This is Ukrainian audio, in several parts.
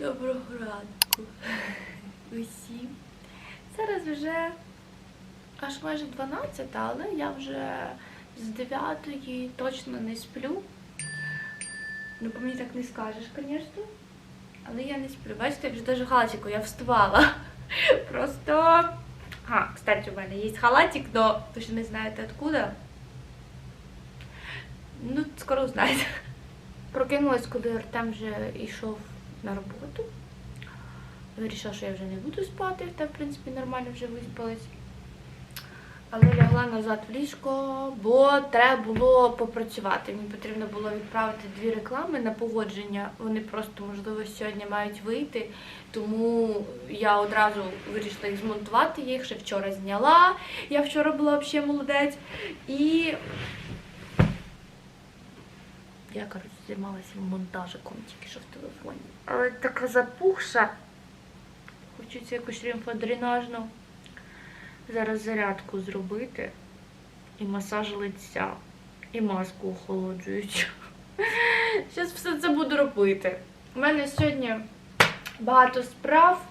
Доброго ранку усім. Зараз вже аж майже 12, але я вже з 9 точно не сплю. Ну, по мені так не скажеш, звісно. Але я не сплю. Бачите, я вже даже халатику, я вставала. Просто. А, кстати, у мене є халатик, но ви ще не знаєте откуда. Ну, скоро узнаєте. Прокинулась, коли Артем вже йшов на роботу. Вирішила, що я вже не буду спати, та в принципі нормально вже виспалась. Але лягла назад в ліжко, бо треба було попрацювати. Мені потрібно було відправити дві реклами на погодження. Вони просто, можливо, сьогодні мають вийти. Тому я одразу вирішила їх змонтувати. Їх ще вчора зняла. Я вчора була взагалі молодець. І я, коротше, займалася монтажиком тільки що в телефоні. Але така запухша. Хочеться якусь лімфодренажну. Зараз зарядку зробити. І масаж лиця. І маску охолоджуючу. Зараз все це буду робити. У мене сьогодні багато справ,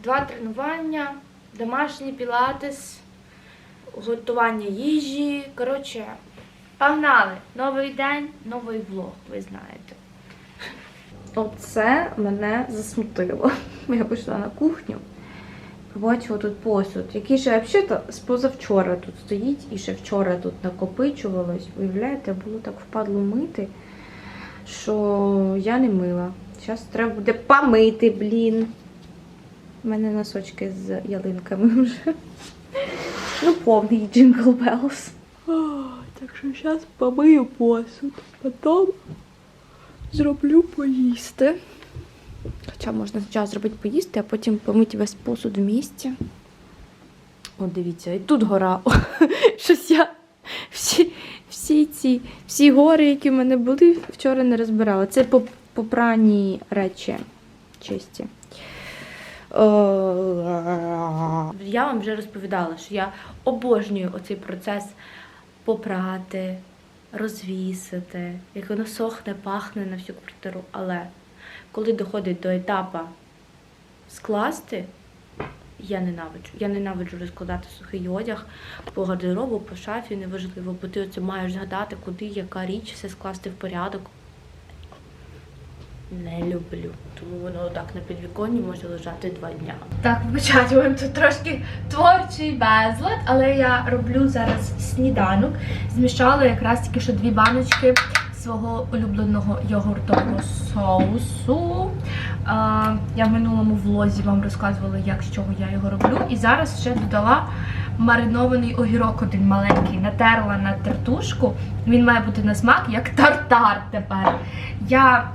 два тренування, домашній пілатес, готування їжі. Коротше, погнали! Новий день, новий влог, ви знаєте. Оце мене засмутило. Я пішла на кухню, побачила тут посуд, який ще взагалі з позавчора тут стоїть і ще вчора тут накопичувалось. Уявляєте, було так впадло мити, що я не мила. Зараз треба буде помити, блін. У мене носочки з ялинками вже. Ну, повний джингл белс. Так що зараз помию посуд. Потім зроблю поїсти. Хоча можна спочатку зробити поїсти, а потім помити весь посуд в місті. О, дивіться, і тут гора. Щось я всі, всі ці всі гори, які в мене були, вчора не розбирала. Це по- попрані речі чисті. Я вам вже розповідала, що я обожнюю оцей процес попрати, розвісити, як воно сохне, пахне на всю квартиру. Але коли доходить до етапу скласти, я ненавиджу. Я ненавиджу розкладати сухий одяг по гардеробу, по шафі, неважливо, бо ти оце маєш згадати, куди яка річ, все скласти в порядок. Не люблю. Тому воно так на підвіконні може лежати два дня. Так, вибачайте, тут трошки творчий безлад, але я роблю зараз сніданок. Змішала якраз тільки що дві баночки свого улюбленого йогуртового соусу. Я в минулому влозі вам розказувала, як з чого я його роблю. І зараз ще додала маринований огірок один маленький, натерла на тертушку. Він має бути на смак як тартар тепер. Я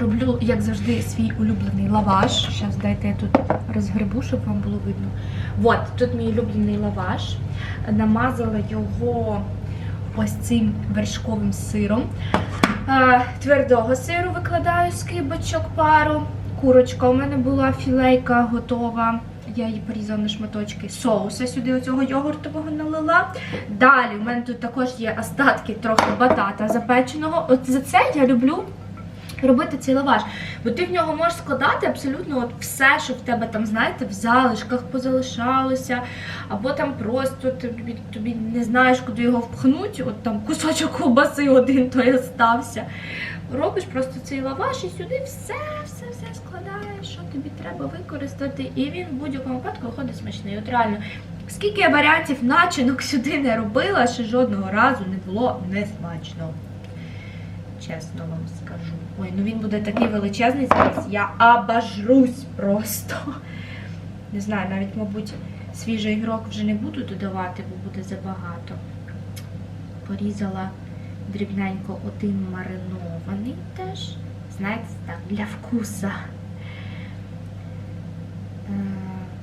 роблю, як завжди, свій улюблений лаваш. Зараз дайте я тут розгребу, щоб вам було видно. От, тут мій улюблений лаваш. Намазала його ось цим вершковим сиром. Е, Твердого сиру викладаю скибочок пару. Курочка у мене була філейка готова. Я її порізала на шматочки. Соуса сюди оцього йогуртового налила. Далі у мене тут також є остатки трохи батата запеченого. От за це я люблю робити цей лаваш. Бо ти в нього можеш складати абсолютно от все, що в тебе там, знаєте, в залишках позалишалося, або там просто тобі, тобі не знаєш, куди його впхнуть, от там кусочок ковбаси один той остався. Робиш просто цей лаваш і сюди все, все, все складаєш, що тобі треба використати, і він в будь-якому випадку виходить смачний. От реально, скільки я варіантів начинок сюди не робила, ще жодного разу не було не смачно. Чесно вам скажу. Ой, ну він буде такий величезний зараз. Я обожрусь просто. Не знаю, навіть, мабуть, свіжий ігрок вже не буду додавати, бо буде забагато. Порізала дрібненько один маринований теж. Знаєте, так, для вкуса. Е,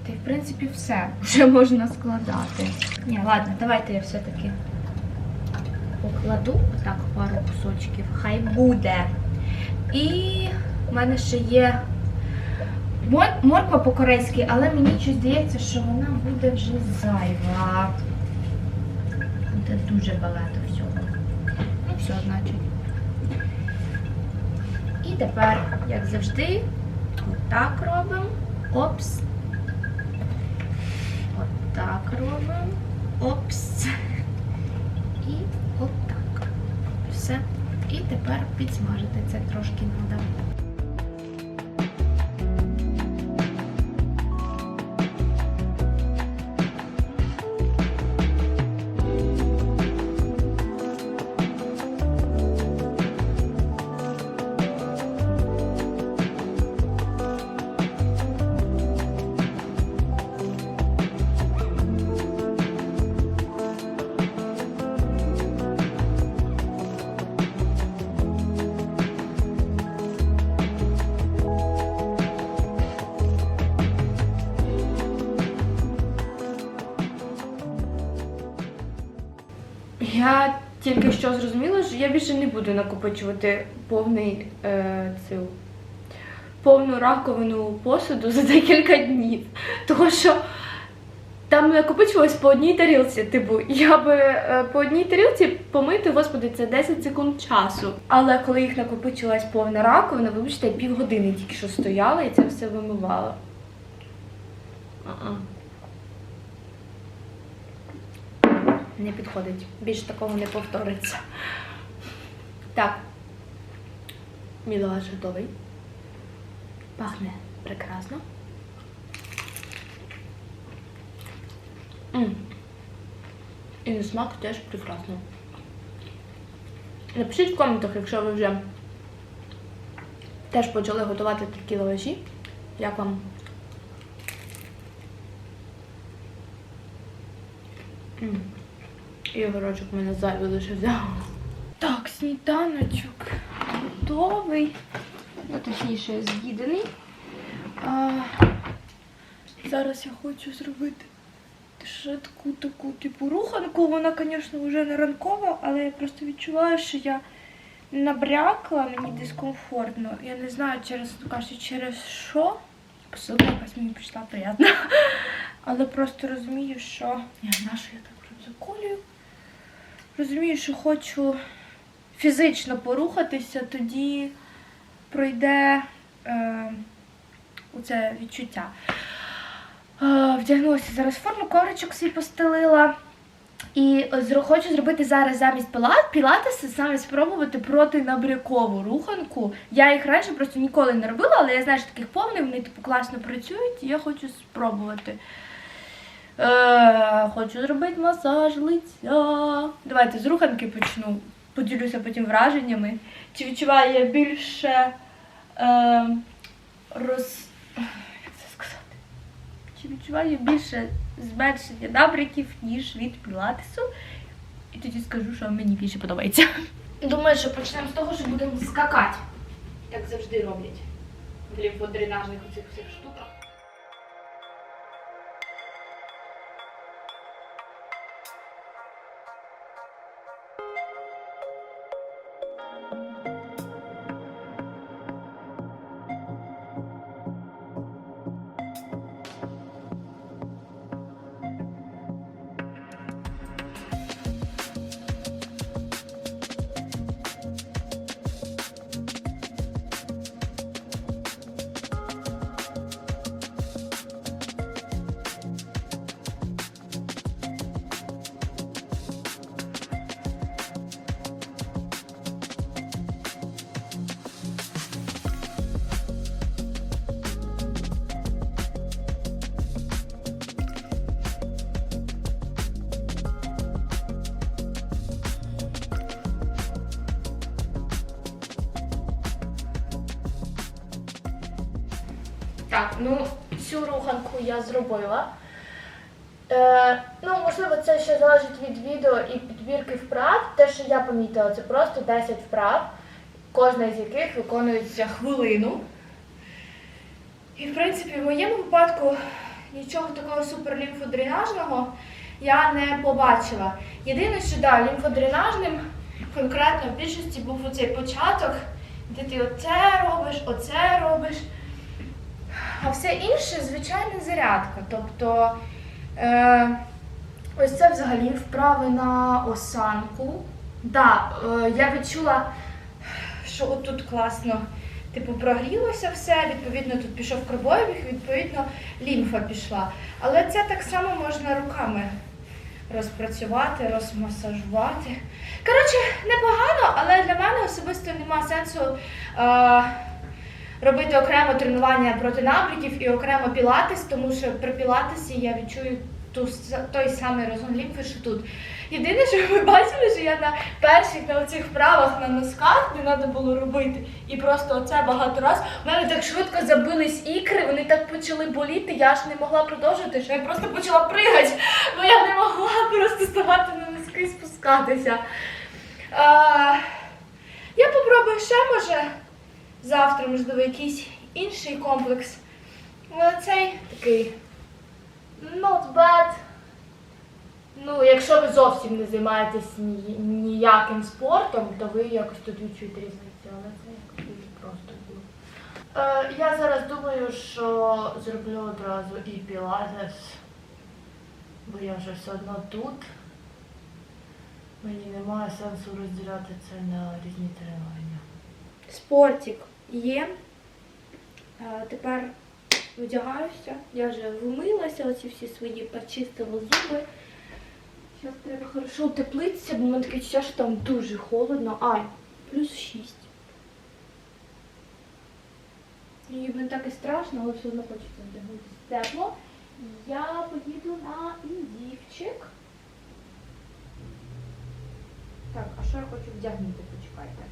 Та й в принципі все. Вже можна складати. Ні, ладно, давайте я все-таки покладу отак пару кусочків. Хай буде. І в мене ще є мор- морква по-корейськи, але мені щось здається, що вона буде вже зайва. Буде дуже багато всього. Ну, все, значить. І тепер, як завжди, Отак робимо. Опс. Отак робимо. Опс. І. Все. І тепер підсмажити це трошки треба. Я більше не буду накопичувати повний е, цю повну раковину посуду за декілька днів. Тому що там накопичувалось по одній тарілці. Типу, я би е, по одній тарілці помити, господи, це 10 секунд часу. Але коли їх накопичилась повна раковина, вибачте, я півгодини тільки що стояла і це все вимивала. Не підходить. Більше такого не повториться. Так. Мій лаваш готовий. Пахне прекрасно. М. І на смак теж прекрасно. Напишіть в коментах, якщо ви вже теж почали готувати такі лаваші. Як вам? М. І огорочок в мене зайвий лише взяв. Так, сніданочок готовий. Ну, точніше, з'їдений. А, зараз я хочу зробити швидку таку типу руханку. Вона, звісно, вже не ранкова, але я просто відчуваю, що я набрякла, мені дискомфортно. Я не знаю, через кажуть, через що. Посилка якась мені прийшла приємна. Але просто розумію, що. Я знаю, що я так заколюю. Розумію, що хочу фізично порухатися, тоді пройде е, оце відчуття. Е, вдягнулася зараз форму, ковричок свій постелила. І хочу зробити зараз замість пілат, пілатеси саме спробувати протинабрякову руханку. Я їх раніше просто ніколи не робила, але я знаю, що таких повних, вони типу класно працюють, і я хочу спробувати. Е, хочу зробити масаж лиця. Давайте з руханки почну. Поділюся потім враженнями. Чи відчуваю я більше е, роз. Як це сказати? Чи відчуваю я більше зменшення набряків, ніж від пілатесу? І тоді скажу, що мені більше подобається. Думаю, що почнемо з того, що будемо скакати. Як завжди роблять. В лімфодренажних оцих всіх штуках. Так, ну цю руханку я зробила. Е, ну, можливо, це ще залежить від відео і підбірки вправ. Те, що я помітила, це просто 10 вправ, кожна з яких виконується хвилину. І, в принципі, в моєму випадку нічого такого суперлімфодренажного я не побачила. Єдине, що да, лімфодренажним конкретно в більшості був оцей початок, де ти оце робиш, оце робиш. А все інше звичайна зарядка. Тобто е, ось це взагалі вправи на осанку. Да, е, я відчула, що отут класно типу, прогрілося все, відповідно, тут пішов кровообіг, відповідно, лімфа пішла. Але це так само можна руками розпрацювати, розмасажувати. Коротше, непогано, але для мене особисто нема сенсу е, робити окремо тренування проти набряків і окремо пілатес, тому що при пілатесі я відчую ту, той самий розгон лімфи, що тут. Єдине, що ви бачили, що я на перших на оцих вправах на носках не треба було робити. І просто оце багато раз. У мене так швидко забились ікри, вони так почали боліти, я ж не могла продовжити, що я просто почала пригати, бо я не могла просто ставати на носки і спускатися. А, я попробую ще, може, завтра, можливо, якийсь інший комплекс. Але цей такий not bad. Ну, якщо ви зовсім не займаєтесь ні- ніяким спортом, то ви якось тут відчуєте різницю, але це якось дуже просто було. Е, я зараз думаю, що зроблю одразу і пілатес, бо я вже все одно тут. Мені немає сенсу розділяти це на різні тренування. Спортик є. Е, Тепер одягаюся. Я вже вмилася, оці всі свої почистила зуби. Зараз треба хорошо утеплитися, бо в мене таке відчуття, що там дуже холодно. Ай, плюс 6. І мені так і страшно, але все одно хочеться вдягнутися тепло. Я поїду на індівчик. Так, а що я хочу вдягнути? Почекайте.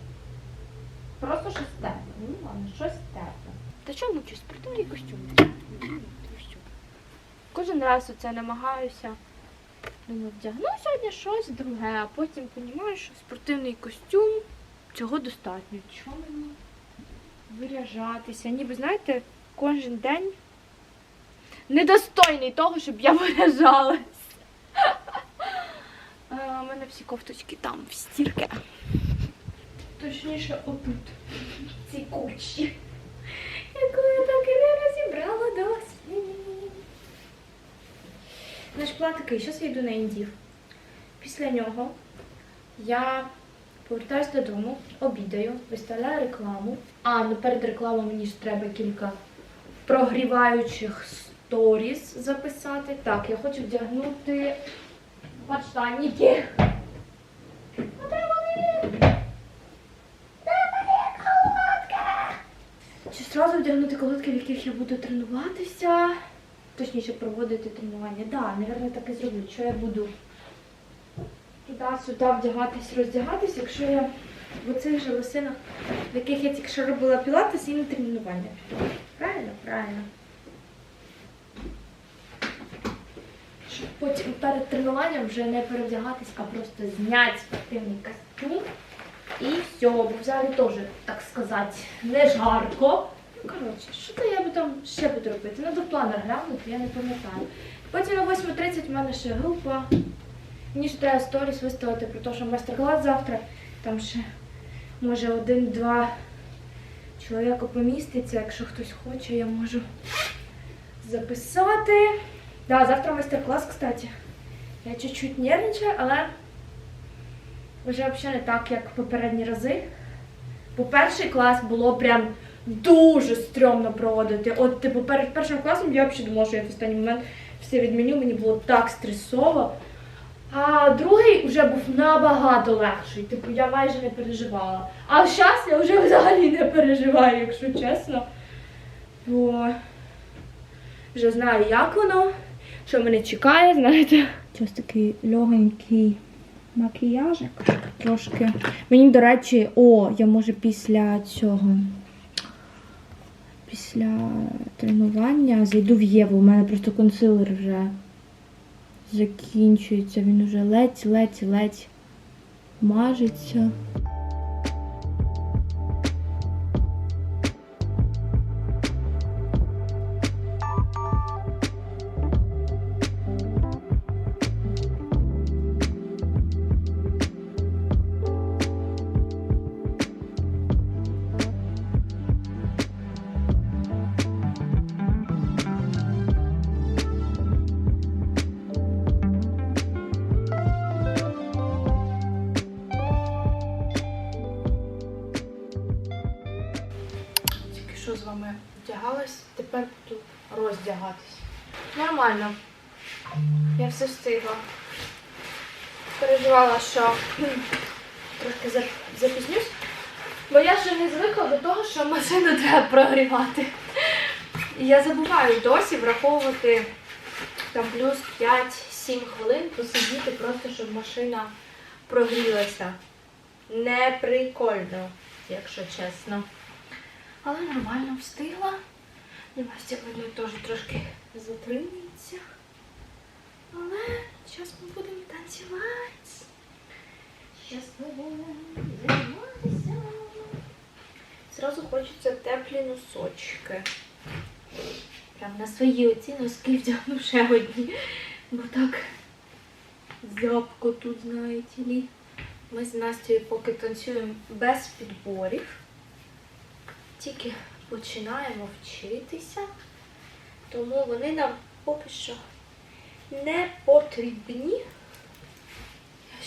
Просто щось тепле. Ну ладно, щось тепле. Та чому мучусь? Спортивний костюм. Кожен раз оце намагаюся. Думаю, вдягну сьогодні щось друге, а потім розумію, що спортивний костюм цього достатньо. Чому мені виряжатися? Ніби, знаєте, кожен день недостойний того, щоб я виряжалась. У мене всі кофточки там, в стірки. Точніше, отут. в Цій кучі. Яку я так і не розібрала досі. Наш план такий, зараз я йду на індів. Після нього я повертаюся додому, обідаю, виставляю рекламу. А, ну перед рекламою мені ж треба кілька прогріваючих сторіс записати. Так, я хочу вдягнути подштанники. А де вони? Де мої колготки? Чи зразу в яких я буду тренуватися? Точніше, проводити тренування. Так, да, мабуть, так і зроблю. Що я буду туди-сюди вдягатись, роздягатись, якщо я в оцих же лосинах, в яких я тільки що робила пілатес і на тренування. Правильно? Правильно. Щоб потім перед тренуванням вже не перевдягатись, а просто зняти спортивний костюм. І все, бо в залі теж, так сказати, не жарко. Ну, коротше, що то я би там ще буду робити? Надо планер глянути, я не пам'ятаю. Потім на 8.30 в мене ще група. Мені ще треба сторіс виставити про те, що майстер-клас завтра. Там ще може один-два чоловіка поміститься. Якщо хтось хоче, я можу записати. Да, завтра майстер-клас, кстати. Я чуть-чуть нервничаю, але вже взагалі не так, як попередні рази. Бо перший клас було прям дуже стрьомно проводити. От, типу, перед першим класом я взагалі думала, що я в останній момент все відміню, мені було так стресово. А другий вже був набагато легший. Типу, я майже не переживала. А зараз я вже взагалі не переживаю, якщо чесно. Бо вже знаю, як воно, що мене чекає, знаєте. Ось такий легенький макіяжик. Трошки. Мені, до речі, о, я може після цього. Після тренування зайду в Єву. У мене просто консилер вже закінчується. Він вже ледь-ледь-ледь мажеться. Все встигла. Переживала, що трошки запізнюсь. Бо я ще не звикла до того, що машину треба прогрівати. І я забуваю досі враховувати там плюс 5-7 хвилин посидіти просто, щоб машина прогрілася. Не прикольно, якщо чесно. Але нормально встигла. Настя, видно, теж трошки затримується. Але зараз ми будемо танцювати. Зараз ми будемо займатися. Зразу хочеться теплі носочки. Прям на свої оці носки вдягну ще одні. Бо так зябко тут, знаєте лі. Ми з Настю поки танцюємо без підборів. Тільки починаємо вчитися, тому вони нам поки що не потрібні. Я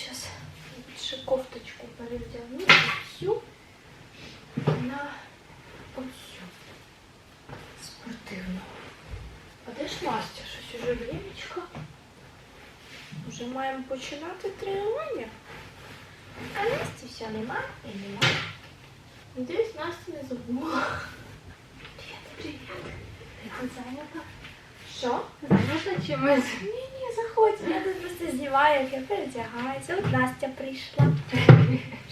зараз ще кофточку перевдягну цю на оцю спортивну. А де ж Настя? Щось уже времечко. Вже маємо починати тренування. А Насті все нема і нема. Надіюсь, Настя не забула. Привіт, привіт. Тут зайнята? Що? Можна чимось? Ні, ні, заходь. Я тут просто знімаю, як я передягаюся. От Настя прийшла.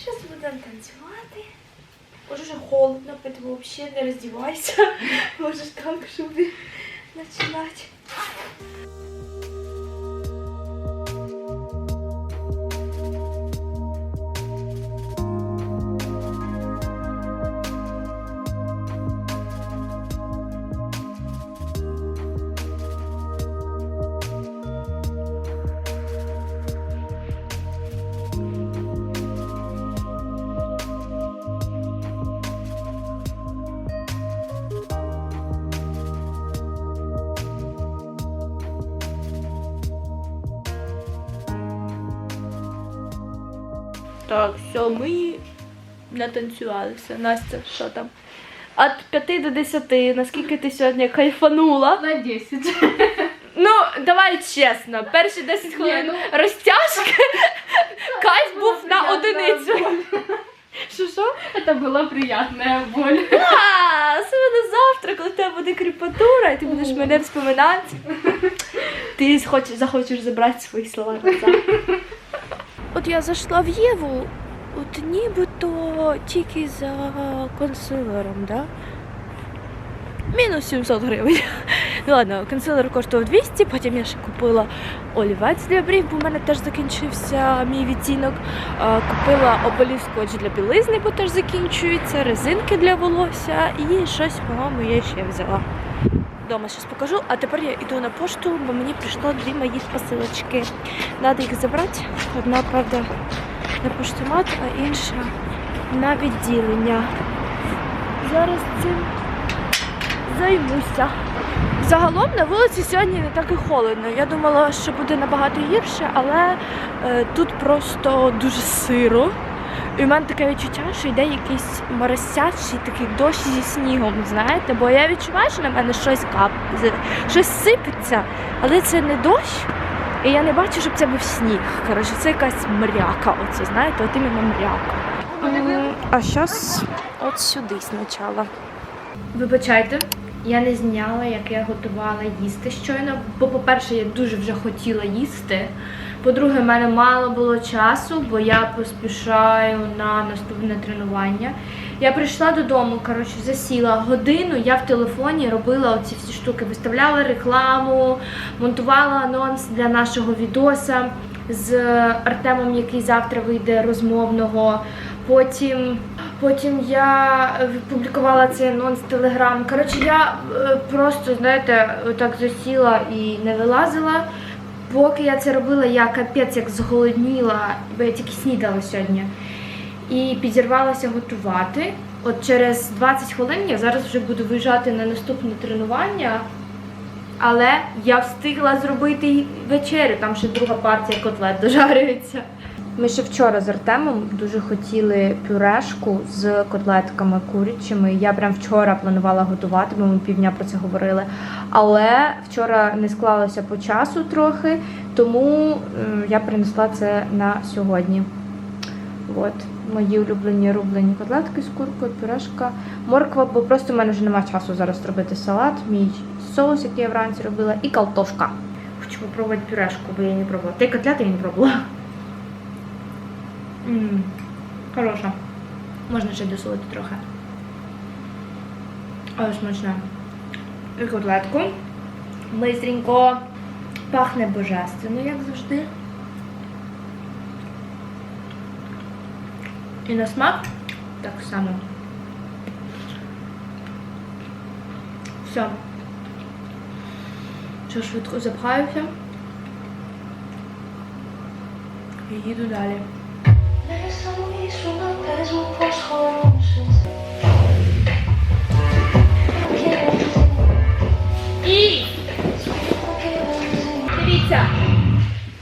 Зараз будемо танцювати. Може вже холодно, поэтому взагалі не роздівайся. Можеш так, щоб починати. Все, ми натанцювалися. Настя, що там? От 5 до 10, наскільки ти сьогодні кайфанула? На 10. Ну, давай чесно, перші 10 хвилин Ні, розтяжки, кайф був на одиницю. Що що? Это была приятная боль. А, особливо завтра, коли в тебе буде кріпатура, і ти будеш мене вспоминати. Ти хочеш, захочеш забрати свої слова назад. От я зайшла в Єву, от нібито тільки за консилером, да? Мінус 700 гривень. Ну ладно, консилер коштував 200, потім я ще купила олівець для брів, бо в мене теж закінчився мій відтінок. Купила оболів скотч для білизни, бо теж закінчується, резинки для волосся і щось, по-моєму, я ще взяла. Дома щось покажу, а тепер я йду на пошту, бо мені прийшло дві мої посилочки. Треба їх забрати. Одна, правда, на поштомат, а інша на відділення. Зараз цим займуся. Загалом на вулиці сьогодні не так і холодно. Я думала, що буде набагато гірше, але е, тут просто дуже сиро. І в мене таке відчуття, що йде якийсь моросячий такий дощ зі снігом, знаєте, бо я відчуваю, що на мене щось кап, щось сипеться, але це не дощ, і я не бачу, щоб це був сніг. Коротше, це якась мряка. Оце, знаєте, от іменно мряка. А зараз от сюди спочатку. Вибачайте, я не зняла, як я готувала їсти щойно. Бо, по-перше, я дуже вже хотіла їсти. По-друге, в мене мало було часу, бо я поспішаю на наступне тренування. Я прийшла додому, коротше, засіла годину. Я в телефоні робила оці всі штуки, виставляла рекламу, монтувала анонс для нашого відоса з Артемом, який завтра вийде розмовного. Потім, потім я публікувала цей анонс в Телеграм. Коротше, я е, просто, знаєте, так засіла і не вилазила. Поки я це робила, я капець як зголодніла, бо я тільки снідала сьогодні. І підірвалася готувати. От через 20 хвилин я зараз вже буду виїжджати на наступне тренування. Але я встигла зробити вечерю, там ще друга партія котлет дожарюється. Ми ще вчора з Артемом дуже хотіли пюрешку з котлетками курячими. Я прям вчора планувала готувати, бо ми півдня про це говорили. Але вчора не склалося по часу трохи, тому е, я принесла це на сьогодні. От мої улюблені рублені котлетки з куркою, пюрешка, морква, бо просто в мене вже немає часу зараз робити салат, мій соус, який я вранці робила, і картошка. Хочу попробувати пюрешку, бо я не пробувала. Та й котлети я не пробувала. Ммм, хороша. Можна ще досолити трохи. Але смачна. І котлетку. Бистренько. Пахне божественно, як завжди. І на смак так само. Все. Що швидко запхаюся. І їду далі. І дивіться,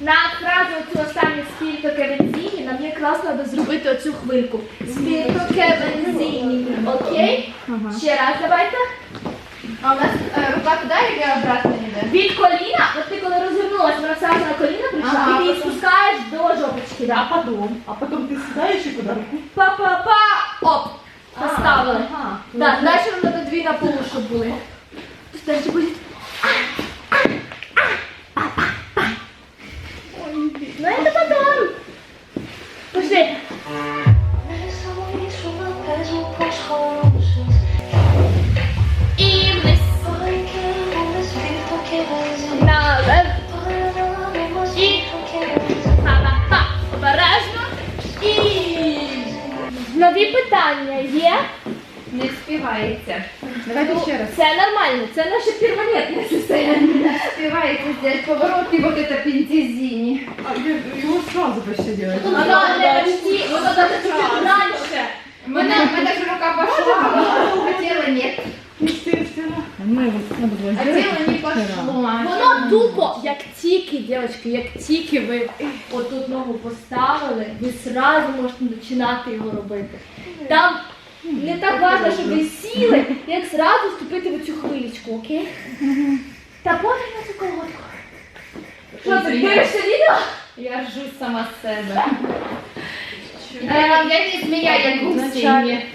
на фразу цю останню спільтоке бензині нам якраз треба зробити оцю хвильку. Спільтоке бензині. Окей? Ще раз давайте. А у нас е, рука туди і обратно йде. Від коліна, от ти коли розвернулась, вона сразу на коліна прийшла, Ага, і ти її потім- спускаєш до жопочки. Да. А потом? А потом ты сідаєш і куди? Па-па-па! Оп! Поставили. Ага. Так, далі нам треба дві на полу, щоб були. Далі буде. Співається. Давайте ще раз. Це нормально, це наше перманентне состояние. Співається здесь поворот і вот это пентизини. А його сразу почти делать. Воно не почти, воно даже чуть-чуть раніше. Мене, мене ж рука пошла, а тіло нет. А тіло не пошло. Воно тупо, як тільки, дівчатки, як тільки ви отут ногу поставили, ви сразу можете починати його робити. Там не так важливо, щоб ви сіли, як сразу вступити в цю хвилечку, окей? Та потім на цю колодку. Що ти дивишся відео? Я ржу сама з себе. Е, Я не змія, як гусині. Е,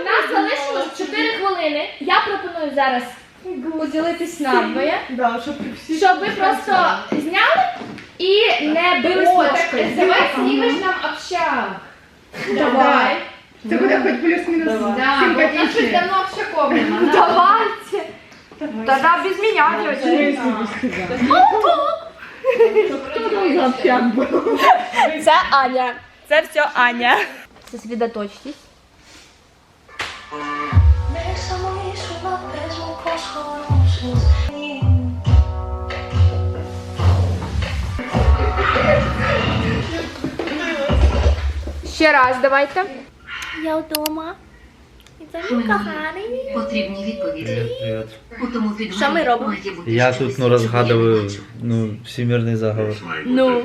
у нас залишилось 4 хвилини. Я пропоную зараз поділитись надвоє, Да, щоб всі... щоб ви просто зняли і не О, так ложкою. давай знімеш нам общак. Давай. Це буде хоч плюс-мінус симпатичне. давно общаком нема. Давайте. Тогда без меня, девочки. Це Аня. Це все Аня. Gewoon Ще раз давайте. Я вдома. І це мій Минуло. коханий. Потрібні відповіді. Привет, привет. У тому підвалі Що ми робимо? має бути Я щось, тут ну що разгадываю є ну всемирный заговор. Ну,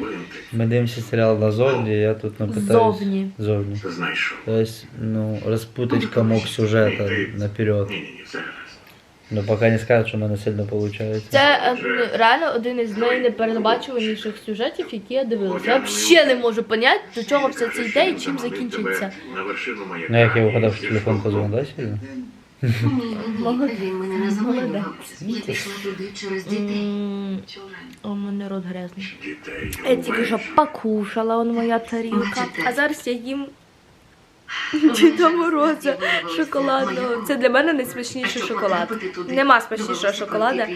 Мы дивимся сериал на Зовни, я тут ну, пытаюсь... Зовні. Зовни. Знаєш що? То есть, ну, распутать комок сюжета наперед. Ні, ні, Но пока не скажут, что у мене сильно получается. Це е, ну, реально один із найнепередбачуваніших сюжетів, які я дивилася. Я взагалі не можу поняти, до чого все це йде і чим закінчиться. Ну, як я угадав, що телефон позвонив, да, сильно? Ні, ні, він мене не заманював. Я пішла туди через дітей. М, У мене рот грязний. Я тільки що покушала, он моя тарілка. А зараз я їм Діда Мороза шоколадного. Це для мене найсмачніший шоколад. Нема смачнішого шоколада.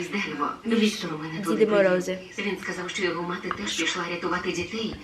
Діди. Морози. Він сказав, що його мати теж пішла рятувати дітей.